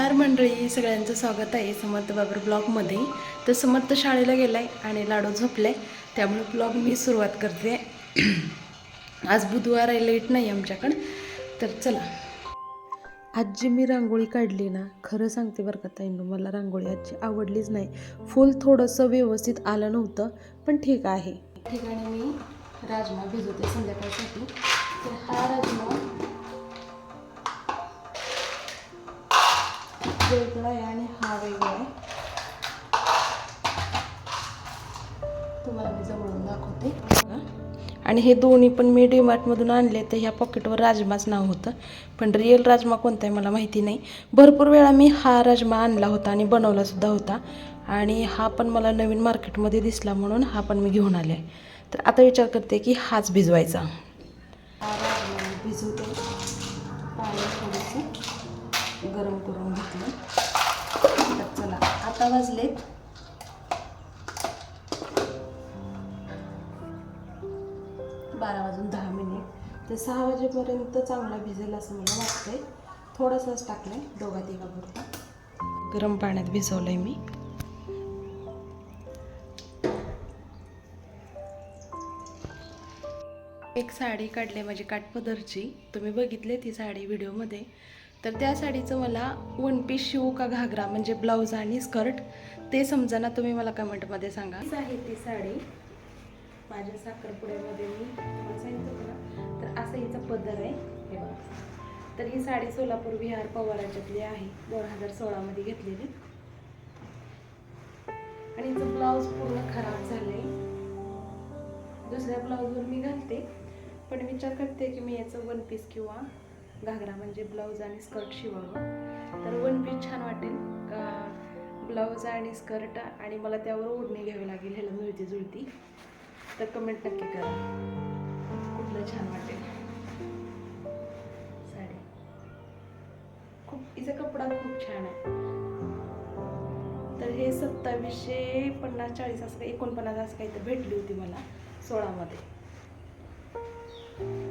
नमस्कार मंडळी सगळ्यांचं स्वागत आहे समर्थ बाबर ब्लॉगमध्ये. तर समर्थ शाळेला गेलाय आणि लाडू झोपले त्यामुळे ब्लॉग मी सुरुवात करते. आज बुधवार आहे लेट नाही आमच्याकडं. तर चला. आज जी मी रांगोळी काढली ना खरं सांगते बरं का ताईंनो मला रांगोळी आजची आवडलीच नाही. फुल थोडंसं व्यवस्थित आलं नव्हतं पण ठीक आहे. ठिकाणी मी राजमा भिजवते संध्याकाळसाठी. तर हा राजमा वेगळा आहे आणि हा वेगळा आहे. तुम्हाला मी जवळून दाखवते. आणि हे दोन्ही पण मी डीमार्टमधून आणले तर ह्या पॉकेटवर राजमाच नाव होतं. पण रिअल राजमा कोणता आहे मला माहिती नाही. भरपूर वेळा मी हा राजमा आणला होता आणि बनवलासुद्धा होता. आणि हा पण मला नवीन मार्केटमध्ये दिसला म्हणून हा पण मी घेऊन आले. तर आता विचार करते की हाच भिजवायचा. भिजवते. पाणी थोडंसं गरम करून आता वाजलेत. बारा वाजून दहा मिनिट. तर सहा वाजेपर्यंत चांगला भिजेल असं मला वाटतंय. थोडंसंच टाकलं आहे दोघा तिघापुरता गरम पाण्यात भिजवलं आहे मी. एक साडी काढली माझी काठपदरची. तुम्ही बघितले ती साडी व्हिडिओमध्ये. तर त्या साडीचं मला वन पीस शिवू का घागरा म्हणजे ब्लाऊज आणि स्कर्ट ते समजा तुम्ही मला कमेंटमध्ये सांगा. आहे ती साडी. माझ्या साखरपुड्यामध्ये मी सांगितलं तर असं हिचा पदर आहे. हे बघा. तर ही साडी सोलापूर विहार पवाराच्यातली आहे. दोन हजार सोळामध्ये घेतलेली. आणि हिचं ब्लाऊज पूर्ण खराब झालं आहे दुसऱ्या ब्लाऊजवर मी घालते. पण विचार करते की मी याचं वन पीस किंवा घागरा म्हणजे ब्लाऊज आणि स्कर्ट शिवावं. तर वन पीस छान वाटेल. का ब्लाऊज आणि स्कर्ट आणि मला त्यावर ओढणी घ्यावी लागेल ह्याला मिळती जुळती. तर कमेंट नक्की करा. कुठलं छान वाटेल. साडी. खूप हिचा कपडा खूप छान आहे. तर हे सत्तावीसशे पन्नास चाळीस असं काही एकोणपन्नास असं काही तर भेटली होती मला सोळामध्ये.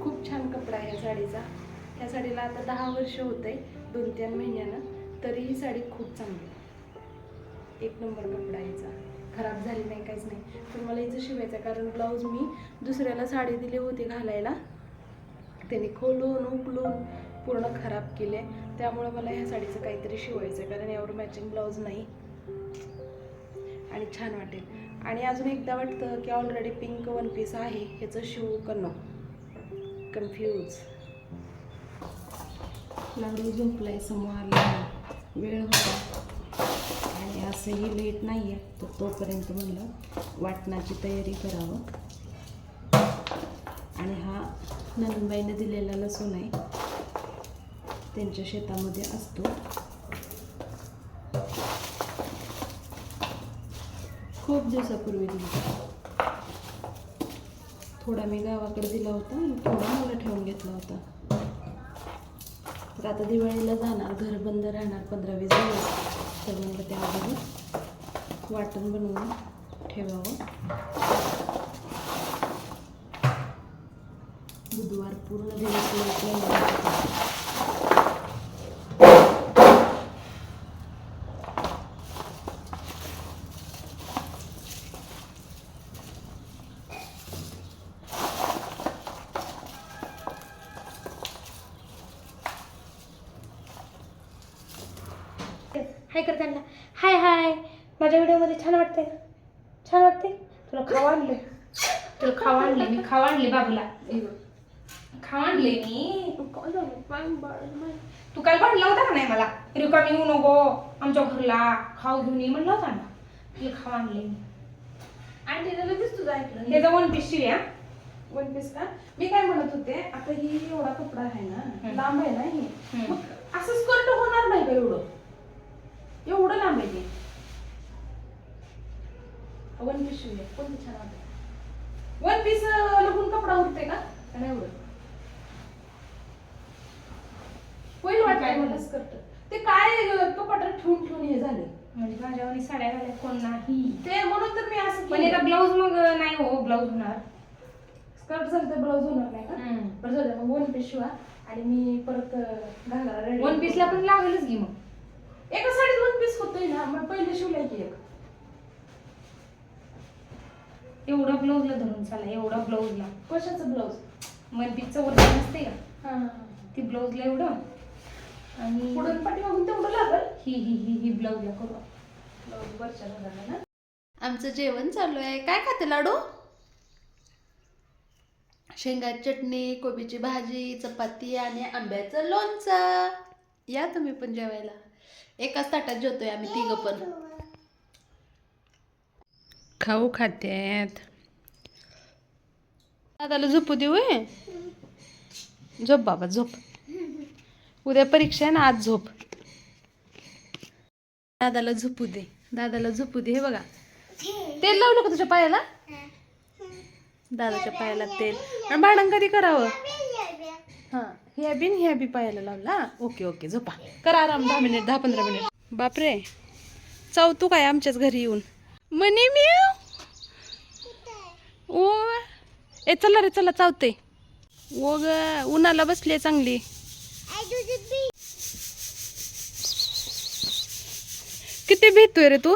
खूप छान कपडा आहे या साडीचा. ह्या साडीला आता दहा वर्ष होत आहे दोन तीन महिन्यानं. तरी ही साडी खूप चांगली आहे. एक नंबर कपडा यायचा खराब झाली नाही काहीच नाही. पण मला हिचं शिवायचं आहे कारण ब्लाऊज मी दुसऱ्याला साडी दिली होती घालायला. त्याने खोलून उकलून पूर्ण खराब केले. त्यामुळे मला ह्या साडीचं काहीतरी शिवायचं आहे कारण यावर मॅचिंग ब्लाऊज नाही. आणि छान वाटेल. आणि अजून एकदा वाटतं की ऑलरेडी पिंक वन पीस आहे ह्याचं शिवू का कन्फ्यूज लाडू झोपलाय समोरला वेळ होता. आणि असंही लेट नाही आहे तर तोपर्यंत म्हणलं वाटणाची तयारी करावं. आणि हा नंदबाईने दिलेला लसूण आहे त्यांच्या शेतामध्ये असतो. खूप दिवसापूर्वी दिला. थोडा मी गावाकडे दिला होता आणि थोडा मला ठेवून घेतला होता. तर आता दिवाळीला जाणार घर बंद राहणार पंधरा वीस दिवस. तर म्हणलं त्या अगोदर वाटण बनवून ठेवावं. बुधवार पूर्ण दिवस लागला. हाय कर त्यांना हाय हाय. माझ्या व्हिडिओमध्ये छान वाटतंय ना? छान वाटते तुला खावा आणले तुला खावा आणले मी खावा आणले बाबूला. खावा आणले मी. तू काल म्हणला होता का नाही मला? रिकामी येऊ नको. आमच्या घरला खाऊ घेऊन ये म्हणला होता ना तुला खावा आणले मी. आणि त्याला लगेच तुझं ऐकलं त्याचा वन पीस शिव्या वन पीस का? मी काय म्हणत होते आता ही एवढा कपडा आहे ना. लांब आहे ना ही. असं स्कर्ट होणार नाही का एवढं? एवढं लांब आहे ते. वन पीस शिवूया. कोणतं छान वाटत? वन पीस लगून कपडा उरते का? नाही उरत होईल वाटतं काय? मला स्कर्ट ते काय कपाटात ठेवून ठेवून हे झाले. म्हणजे माझ्यावानी साड्या घालाय कोण नाही. ते म्हणून तर मी असं पण याचा ब्लाऊज मग नाही हो ब्लाऊज होणार. स्कर्ट झालं तर ब्लाऊज होणार नाही का. बरं दे, मग वन पीस शिवा. आणि मी परत घालायला रेडी वन पीसला पण लागेलच की मग. एका साडीत वन पीस होतोय ना मग पहिले शिवलाय की एक. एवढा ब्लाऊजला धरून चाला एवढा ब्लाऊजला कशाचं ब्लाऊज मनपीचं वरती नसते का? हा ती ब्लाऊजला एवढं. आणि पुढून पाठीमागून तेवढं लागल? ही ही ही ही ब्लाऊजला करू. ब्लाऊज वरच्या भागाला ना. आमचं जेवण चालू आहे. काय खाते लाडू? शेंगाची चटणी कोबीची भाजी चपाती आणि आंब्याचं लोणचं. या तुम्ही पण जेवायला. एकाच ताटात जेवतोय आम्ही तिघं पण. खाऊ खात्यात. दादाला झोपू देऊ? झोप बाबा झोप. उद्या परीक्षा आहे ना आज झोप. दादाला झोपू दे दादाला झोपू दे हे बघा. तेल लावलं का तुझ्या पायाला? दादाच्या पायाला तेल. आणि भांडण कधी करावं? ह्या बिन ह्या बी पायाला लावला. ओके ओके झोपा. करा आराम दहा मिनिट दहा पंधरा मिनिट. बापरे. चावतू काय आमच्याच घरी येऊन? मनी मी ओ ए चला रे चला चावते. ओ ग उन्हाला बसली चांगली. किती भीतोय रे तू?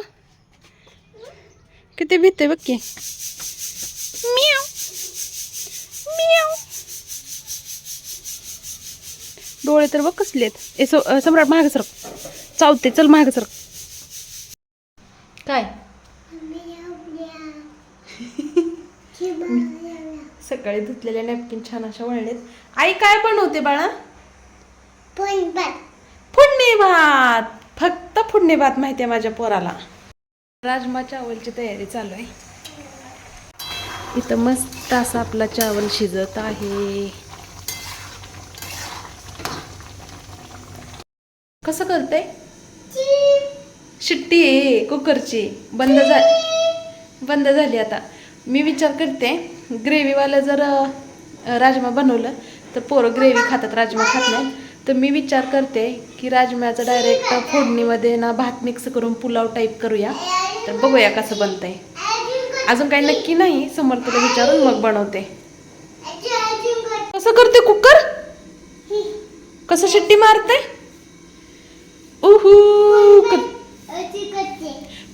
किती भीतोय बघ की. डोळे तर बघ कसले आहेत. ए सम्राट महाग सरक. चावते चल महाग सरक. काय? सकाळी धुतलेल्या नॅपकिन छान अशा वळलेत. आई काय बनवते बाळा? फुडणे भात. फक्त फुडणे भात माहिती आहे माझ्या पोराला. राजमा चावलची तयारी चालू आहे. इथं मस्त असा आपला चावल शिजत आहे. कसं करते? शिट्टी आहे कुकरची. बंद झा बंद झाली आता. मी विचार करते ग्रेव्हीवालं जर राजमा बनवलं तर पोरं ग्रेव्ही खातात राजमा खात नाही तर मी विचार करते की राजम्याचं डायरेक्ट फोडणीमध्ये ना भात मिक्स करून पुलाव टाईप करूया. तर बघूया कसं बनतंय. अजून काही नक्की नाही समोर तुला विचारून मग बनवते. कसं करते कुकर? कसं शिट्टी मारते? उहू क-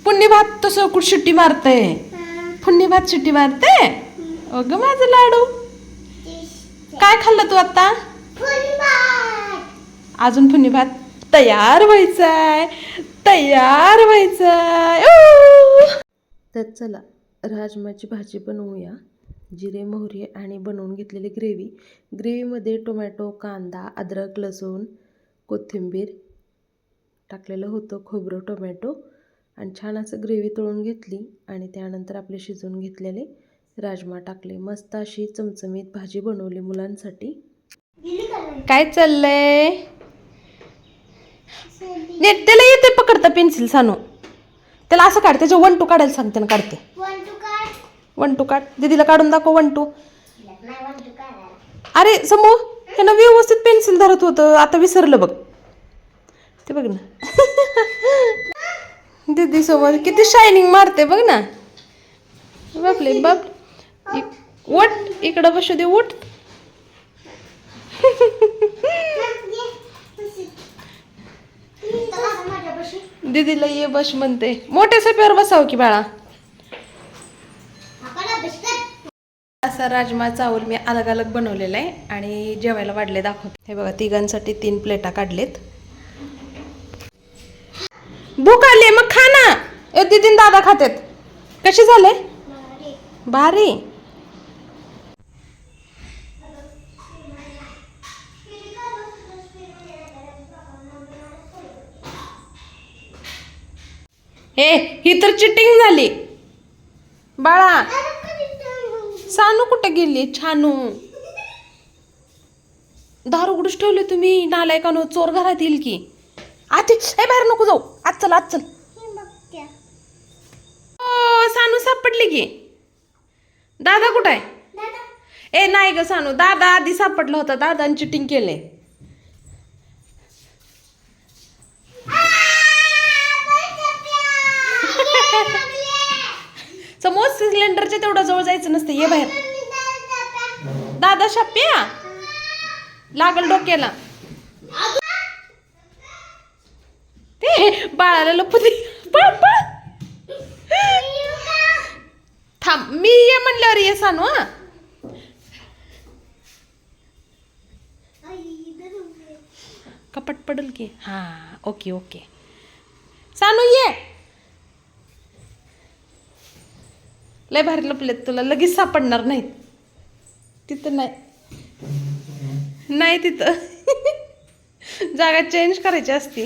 पुण्य भात तसं कुठं शिट्टी मारते? पुण्य भात शिट्टी मारते? अगं माझं लाडू. काय खाल्लं तू आता अजून पुण्य भात तयार व्हायचाय. तयार व्हायचाय. तर चला राजमाची भाजी बनवूया. जिरे मोहरी आणि बनवून घेतलेली ग्रेव्ही. ग्रेव्हीमध्ये टोमॅटो कांदा अद्रक लसूण कोथिंबीर टाकलेलं होतं खोबरं टोमॅटो. आणि छान असं ग्रेव्ही तळून घेतली आणि त्यानंतर आपले शिजवून घेतलेले राजमा टाकले. मस्त अशी चमचमीत भाजी बनवली मुलांसाठी. काय चाललंय? नेट त्याला येते पकडता पेन्सिल सानू. त्याला असं काढ त्याच्या वन टू काढायला सांगते ना काढते. वन टू काढ. दीदीला काढून दाखव वन टू अरे समू त्यानं व्यवस्थित पेन्सिल धरत होतं. आता विसरलं बघ. ते बघ ना. दीदी सोबत किती शायनिंग मारते बघ ना. बापले बाप. उठ इकडं बसू दे उठ. दीदीला ये बस म्हणते. मोठ्या सोप्यावर बसाव की बाळा. असा राजमा चावल मी अलग अलग बनवलेला आहे आणि जेवायला वाढले दाखवते. हे बघा तिघांसाठी तीन प्लेटा काढलेत. भूक आली मग खा ना. दिदीन दादा खातात कसे झाले? भारी. हे ही तर चिटिंग झाली. बाळा सानू कुठे गेली? छानू. दारू उघडूच ठेवले तुम्ही. नालायकानो चोर घरात येईल की. आते ए बाहेर नको जाऊ आज चल आज चल ओ सानू सापडली की दादा कुठं आहे ए नाही ग सानू दादा आधी सापडला होता दादाने चिटिंग केले समोर सिलेंडरच्या तेवढ्या जवळ जायचं नसतं ये बाहेर दादा शाप्या लागल डोक्याला बाळाला लपू दे. पळ पळ थांब मी ये म्हणल्यावर ये सांगू हा. कपट पडल की. हा ओके ओके. सानू ये. लय भारी लपलेत तुला लगेच सापडणार नाहीत. तिथं नाही. नाही तिथं. जागा चेंज करायची असते.